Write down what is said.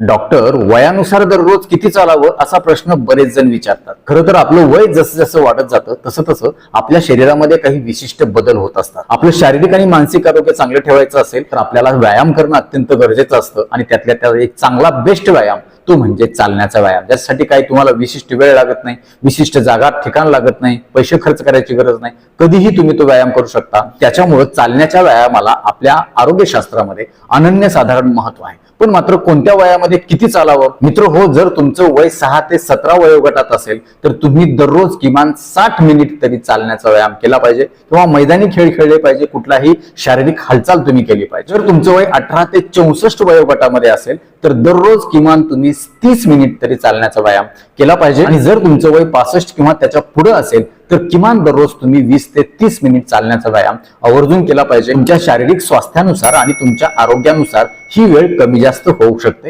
Doctor वयानुसार दररोज किती चालावं असा प्रश्न बरेच जण विचारतात. खरं तर आपलं वय जसं जसं वाढत जातं तसं तसं आपल्या शरीरामध्ये काही विशिष्ट बदल होत असतात. आपलं शारीरिक आणि मानसिक आरोग्य चांगलं ठेवायचं असेल तर आपल्याला व्यायाम करणं अत्यंत गरजेचं असतं आणि त्यातल्या त्यात एक चांगला बेस्ट व्यायाम तो म्हणजे चालण्याचा व्यायाम. ज्यासाठी काही तुम्हाला विशिष्ट वेळ लागत नाही विशिष्ट जागा ठिकाण लागत नाही पैसे खर्च करायची गरज नाही कधीही तुम्ही तो व्यायाम करू शकता. त्याच्यामुळे चालण्याच्या व्यायामाला आपल्या आरोग्यशास्त्रामध्ये अनन्यसाधारण महत्त्व आहे. पण मात्र कोणत्या वयामध्ये किती चालावं? मित्र हो जर तुमचं वय सहा ते सतरा वयोगटात असेल तर तुम्ही दररोज किमान साठ मिनिट तरी चालण्याचा व्यायाम केला पाहिजे किंवा मैदानी खेळ खेळले पाहिजे कुठलाही शारीरिक हालचाल तुम्ही केली पाहिजे. जर तुमचं वय अठरा ते चौसष्ट वयोगटामध्ये असेल तर दररोज किमान तुम्ही तीस मिनिट तरी चालण्याचा व्यायाम केला पाहिजे. आणि जर तुमचं वय पासष्ट किंवा त्याच्या पुढे असेल तर किमान दररोज तुम्ही वीस ते तीस मिनिट चालण्याचा व्यायाम आवर्जून केला पाहिजे. तुमच्या शारीरिक स्वास्थ्यानुसार आणि तुमच्या आरोग्यानुसार ही वेळ कमी जास्त होऊ शकते.